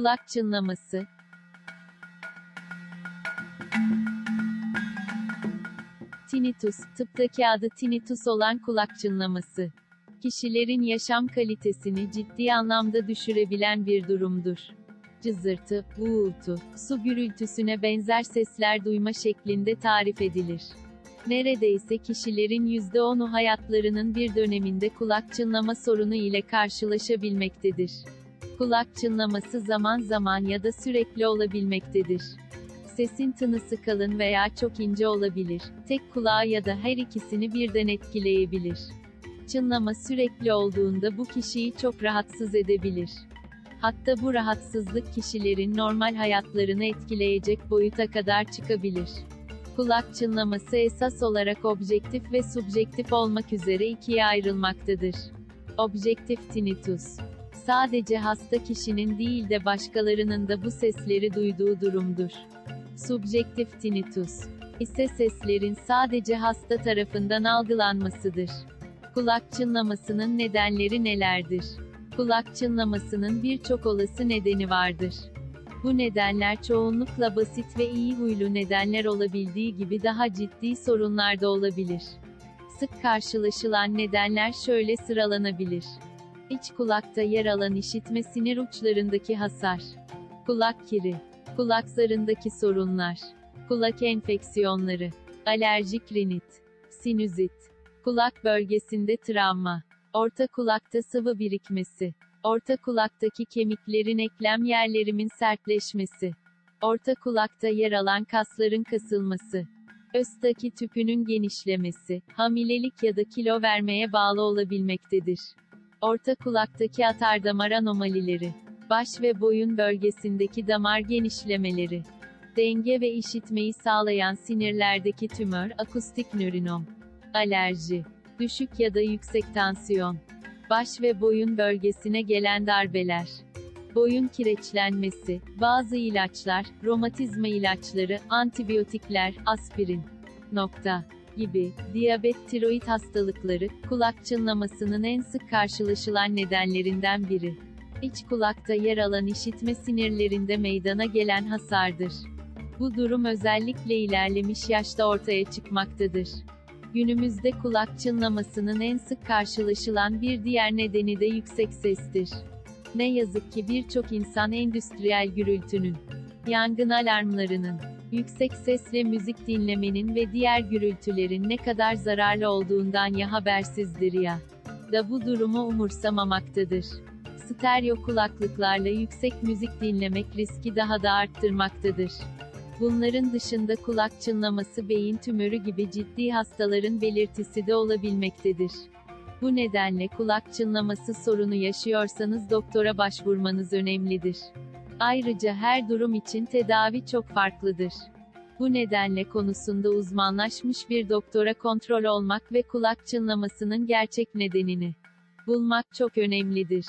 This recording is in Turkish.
Kulak çınlaması. Tinnitus, tıptaki adı tinnitus olan kulak çınlaması. Kişilerin yaşam kalitesini ciddi anlamda düşürebilen bir durumdur. Cızırtı, uğultu, su gürültüsüne benzer sesler duyma şeklinde tarif edilir. Neredeyse kişilerin %10'u hayatlarının bir döneminde kulak çınlama sorunu ile karşılaşabilmektedir. Kulak çınlaması zaman zaman ya da sürekli olabilmektedir. Sesin tınısı kalın veya çok ince olabilir. Tek kulağı ya da her ikisini birden etkileyebilir. Çınlama sürekli olduğunda bu kişiyi çok rahatsız edebilir. Hatta bu rahatsızlık kişilerin normal hayatlarını etkileyecek boyuta kadar çıkabilir. Kulak çınlaması esas olarak objektif ve subjektif olmak üzere ikiye ayrılmaktadır. Objektif tinnitus sadece hasta kişinin değil de başkalarının da bu sesleri duyduğu durumdur. Subjektif tinnitus ise seslerin sadece hasta tarafından algılanmasıdır. Kulak çınlamasının nedenleri nelerdir? Kulak çınlamasının birçok olası nedeni vardır. Bu nedenler çoğunlukla basit ve iyi huylu nedenler olabildiği gibi daha ciddi sorunlar da olabilir. Sık karşılaşılan nedenler şöyle sıralanabilir. İç kulakta yer alan işitme sinir uçlarındaki hasar. Kulak kiri. Kulak zarındaki sorunlar. Kulak enfeksiyonları. Alerjik rinit. Sinüzit. Kulak bölgesinde travma. Orta kulakta sıvı birikmesi. Orta kulaktaki kemiklerin eklem yerlerimin sertleşmesi. Orta kulakta yer alan kasların kasılması. Östaki tüpünün genişlemesi, hamilelik ya da kilo vermeye bağlı olabilmektedir. Orta kulaktaki atardamar anomalileri. Baş ve boyun bölgesindeki damar genişlemeleri. Denge ve işitmeyi sağlayan sinirlerdeki tümör, akustik nörinom. Alerji. Düşük ya da yüksek tansiyon. Baş ve boyun bölgesine gelen darbeler. Boyun kireçlenmesi, bazı ilaçlar, romatizma ilaçları, antibiyotikler, aspirin. Nokta gibi, diyabet, tiroid hastalıkları, kulak çınlamasının en sık karşılaşılan nedenlerinden biri. İç kulakta yer alan işitme sinirlerinde meydana gelen hasardır. Bu durum özellikle ilerlemiş yaşta ortaya çıkmaktadır. Günümüzde kulak çınlamasının en sık karşılaşılan bir diğer nedeni de yüksek sestir. Ne yazık ki birçok insan endüstriyel gürültünün, yangın alarmlarının, yüksek sesle müzik dinlemenin ve diğer gürültülerin ne kadar zararlı olduğundan ya habersizdir ya da bu durumu umursamamaktadır. Stereo kulaklıklarla yüksek müzik dinlemek riski daha da arttırmaktadır. Bunların dışında kulak çınlaması beyin tümörü gibi ciddi hastaların belirtisi de olabilmektedir. Bu nedenle kulak çınlaması sorunu yaşıyorsanız doktora başvurmanız önemlidir. Ayrıca her durum için tedavi çok farklıdır. Bu nedenle konusunda uzmanlaşmış bir doktora kontrol olmak ve kulak çınlamasının gerçek nedenini bulmak çok önemlidir.